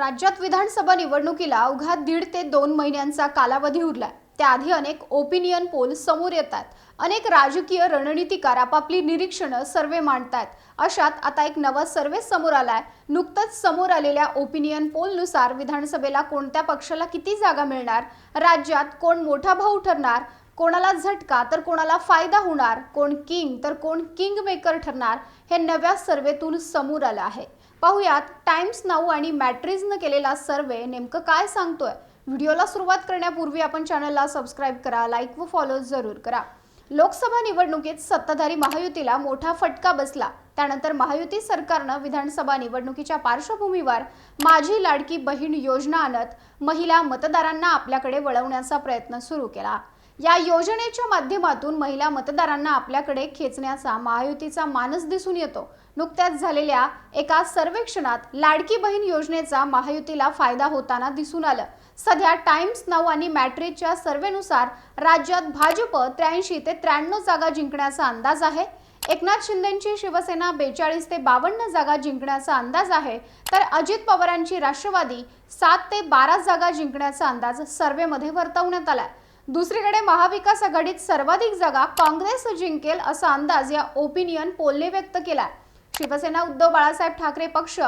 राज्यात विधानसभा निवडणुकीला अवघा दीड ते दोन महिन्यांचा कालावधी उरलाय. त्याआधी अनेक ओपिनियन पोल समोर येतात. अनेक राजकीय रणनीतिकार आपापली निरीक्षणं सर्वे मांडतात अशात आता एक नवा सर्वे समोर आलाय. नुकतंच समोर आलेल्या ओपिनियन पोलनुसार विधानसभेला कोणत्या पक्षाला किती जागा मिळणार? राज्यात कोण मोठा भाऊ ठरणार? कोणाला झटका तर कोणाला फायदा होणार? कोण किंग तर कोण किंग मेकर ठरणार? हे नव्या सर्वेतून समोर आलं आहे. पाहुयात टाइम्स नाऊ आणि मॅट्रिजनं केलेला सर्वे नेमकं काय सांगतोय? व्हिडिओला सुरुवात करण्यापूर्वी आपण चॅनलला सबस्क्राईब करा लाईक व फॉलो जरूर करा. लोकसभा निवडणुकीत सत्ताधारी महायुतीला मोठा फटका बसला. त्यानंतर महायुती सरकारनं विधानसभा निवडणुकीच्या पार्श्वभूमीवर माझी लाडकी बहीण योजना आणत महिला मतदारांना आपल्याकडे वळवण्याचा प्रयत्न सुरू केला. या योजनेच्या माध्यमातून महिला मतदारांना आपल्याकडे खेचण्याचा महायुतीचा मानस दिसून येतो. नुकत्याच झालेल्या एका सर्वेक्षणात लाडकी बहीण योजनेचा महायुतीला फायदा होताना दिसून आलं. सध्या टाइम्स नाऊ आणि मॅट्रिकच्या सर्वेनुसार राज्यात भाजप त्र्याऐंशी ते त्र्याण्णव जागा जिंकण्याचा अंदाज आहे. एकनाथ शिंदेची शिवसेना बेचाळीस ते बावन्न जागा जिंकण्याचा अंदाज आहे. तर अजित पवारांची राष्ट्रवादी सात ते बारा जागा जिंकण्याचा अंदाज सर्वेमध्ये वर्तवण्यात आलाय. दुसरीकडे महाविकास आघाडीत सर्वाधिक जागा काँग्रेस जिंकेल असा अंदाज या ओपिनियन पोलने व्यक्त केलाय. शिवसेना उद्धव बाळासाहेब ठाकरे पक्ष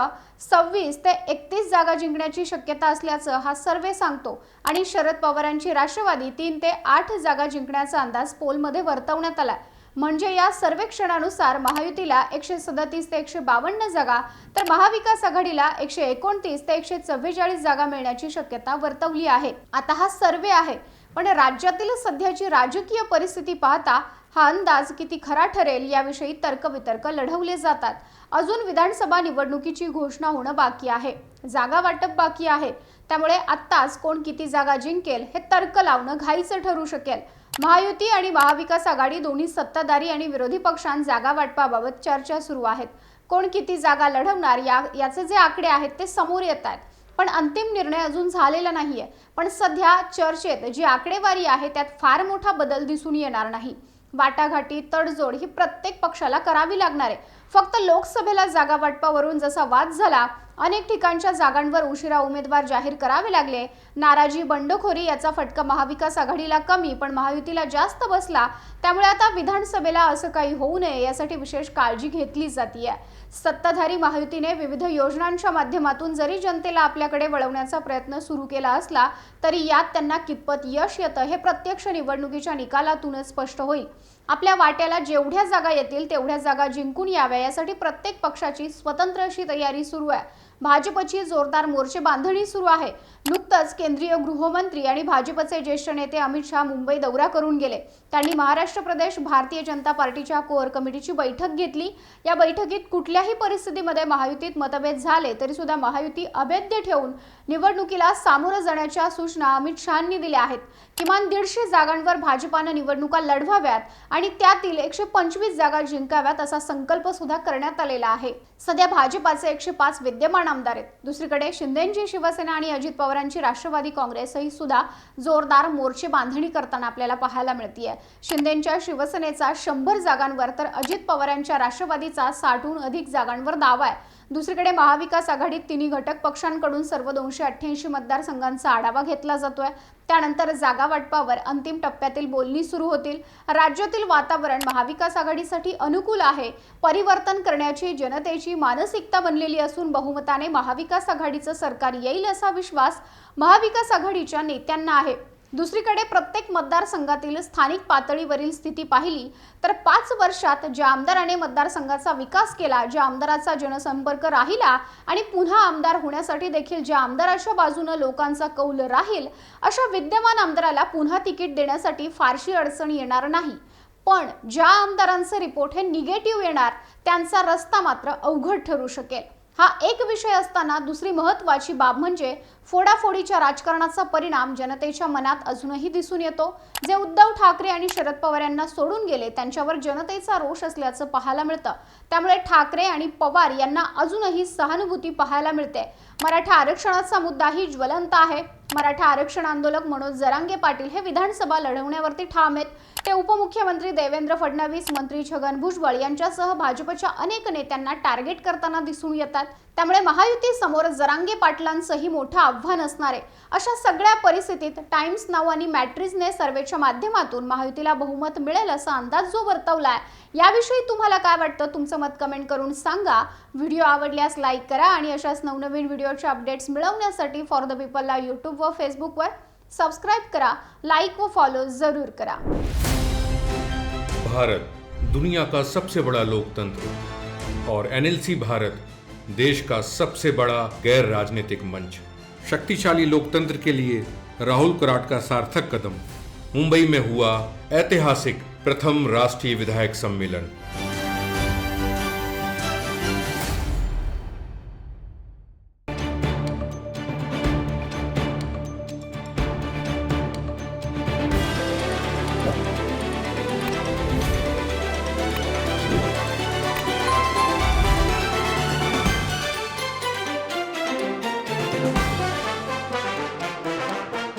सव्वीस ते एकतीस जागा जिंकण्याची शक्यता असल्याचं हा सर्वे सांगतो आणि शरद पवारांची राष्ट्रवादी तीन ते आठ जागा जिंकण्याचा अंदाज पोलमध्ये वर्तवण्यात आलाय. म्हणजे या सर्वेक्षणानुसार महायुतीला एकशे सदतीस ते एकशे बावन्न जागा तर महाविकास आघाडीला एकशे एकोणतीस ते एकशे चव्वेचाळीस जागा मिळण्याची शक्यता वर्तवली आहे. आता हा सर्वे आहे. पण राज्यातील सध्याची राजकीय परिस्थिती पाहता हा अंदाज किती खरा ठरेल याविषयी तर्कवितर्क लढवले जातात. अजून विधानसभा निवडणुकीची घोषणा होणं बाकी आहे. जागा वाटप बाकी आहे. त्यामुळे आत्ताच कोण किती जागा जिंकेल हे तर्क लावणं घाईचं ठरू शकेल. महायुती आणि महाविकास आघाडी दोन्ही सत्ताधारी आणि विरोधी पक्षांत जागा वाटपाबाबत चर्चा सुरू आहेत. कोण किती जागा लढवणार या याचे जे आकडे आहेत ते समोर येत आहेत. पण अंतिम निर्णय अजून झालेला नाही आहे पण सध्या चर्चेत जी आकडेवारी आहे त्यात फार मोठा बदल दिसून येणार नाही. वाटाघाटी तडजोड ही प्रत्येक पक्षाला करावी लागणार आहे. फक्त लोकसभेला जागा वाटपावरून जसा वाद झाला अनेक ठिकाणच्या जागांवर उशिरा उमेदवार जाहीर करावे लागले. नाराजी बंडखोरी याचा फटका महाविकास आघाडीला कमी पण महायुतीला जास्त बसला. त्यामुळे आता विधानसभेला असं काही होऊ नये यासाठी विशेष काळजी घेतली जातीये. सत्ताधारी महायुतीने विविध योजनांच्या माध्यमातून जरी जनतेला आपल्याकडे वळवण्याचा प्रयत्न सुरू केला असला तरी यात त्यांना कितपत यश येतं हे प्रत्यक्ष निवडणुकीच्या निकालातूनच स्पष्ट होईल. आपल्या वाट्याला जेवढ्या जागा येतील तेवढ्या जागा जिंकून याव्या. यासाठी प्रत्येक पक्षाची स्वतंत्र अशी तयारी सुरू आहे. भाजपची जोरदार मोर्चे बांधणी सुरू आहे. नुकतंच केंद्रीय गृहमंत्री आणि भाजपचे ज्येष्ठ नेते अमित शहा मुंबई दौरा करून गेले. त्यांनी महाराष्ट्र प्रदेश भारतीय जनता पार्टीच्या कोअर कमिटीची बैठक घेतली. या बैठकीत कुठल्याही परिस्थितीमध्ये महायुतीत मतभेद झाले तरी सुद्धा महायुती अभेद्य ठेवून निवडणुकीला सामोरं जाण्याच्या सूचना अमित शहांनी दिल्या आहेत. किमान दीडशे जागांवर भाजपानं निवडणुका लढवाव्यात आणि त्यातील एकशे पंचवीस जागा जिंकाव्यात असा संकल्प सुद्धा करण्यात आलेला आहे. सध्या भाजपाचे एकशे पाच विद्यमान आमदार आहेत. दुसरीकडे शिंदेंची शिवसेना आणि अजित पवारांची राष्ट्रवादी काँग्रेस ही सुद्धा जोरदार मोर्चे बांधणी करताना आपल्याला पाहायला मिळतीये. शिंदेंच्या शिवसेनेचा शंभर जागांवर तर अजित पवारांच्या राष्ट्रवादीचा साठहून अधिक जागांवर दावा आहे. दुसरीकडे महाविकास आघाडीत तिन्ही घटक पक्षांकडून सर्व दोनशे अठ्ठ्याऐंशी मतदारसंघांचा आढावा घेतला जातोय. त्यानंतर जागा वाटपावर अंतिम टप्प्यातील बोलणी सुरू होतील. राज्यातील वातावरण महाविकास आघाडीसाठी अनुकूल आहे. परिवर्तन करण्याची जनतेची मानसिकता बनलेली असून बहुमताने महाविकास आघाडीचं सरकार येईल असा विश्वास महाविकास आघाडीच्या नेत्यांना आहे. दुसरीकडे प्रत्येक मतदारसंघातील स्थानिक पातळीवरील स्थिती पाहिली तर पाच वर्षात ज्या आमदाराने मतदारसंघाचा विकास केला ज्या आमदाराचा जनसंपर्क राहिला आणि पुन्हा आमदार होण्यासाठी देखील ज्या आमदाराच्या बाजूनं लोकांचा कौल राहील अशा विद्यमान आमदाराला पुन्हा तिकीट देण्यासाठी फारशी अडचण येणार नाही. पण ज्या आमदारांचे रिपोर्ट हे निगेटिव्ह येणार त्यांचा रस्ता मात्र अवघड ठरू शकेल. हा एक विषय असताना दुसरी महत्वाची बाब म्हणजे फोडाफोडीच्या राजकारणाचा परिणाम जनतेच्या मनात अजूनही दिसून येतो. जे उद्धव ठाकरे आणि शरद पवार यांना सोडून गेले त्यांच्यावर जनतेचा रोष असल्याचं पाहायला मिळतं. त्यामुळे ठाकरे आणि पवार यांना अजूनही सहानुभूती पाहायला मिळते. मराठा आरक्षणाचा मुद्दाही ज्वलंत आहे. मराठा आरक्षण आंदोलक मनोज जरांगे पाटील हे विधानसभा लढवण्यावरती ठाम आहेत. ते उपमुख्यमंत्री देवेंद्र फडणवीस मंत्री छगन भुजबळ यांच्यासह भाजपच्या अनेक नेत्यांना टार्गेट करताना दिसून येतात. त्यामुळे महायुती समोर जरांगे पाटलांचंही मोठं आव्हान असणार आहे. अशा सगळ्या परिस्थितीत टाइम्स नाव आणि मॅट्रिजने सर्वेच्या माध्यमातून महायुतीला बहुमत मिळेल असा अंदाज जो वर्तवलाय. याविषयी तुम्हाला काय वाटतं? तुमचं मत कमेंट करून सांगा. व्हिडिओ आवडल्यास लाईक करा आणि अशाच नवनवीन व्हिडिओचे अपडेट्स मिळवण्यासाठी फॉर द पीपलला यूट्यूब व फेसबुकवर सबस्क्राईब करा. लाईक व फॉलो जरूर करा. भारत दुनिया का सबसे बड़ा लोकतंत्र और एनएलसी भारत देश का सबसे बड़ा गैर राजनीतिक मंच। शक्तिशाली लोकतंत्र के लिए राहुल कराट का सार्थक कदम। मुंबई में हुआ ऐतिहासिक प्रथम राष्ट्रीय विधायक सम्मेलन।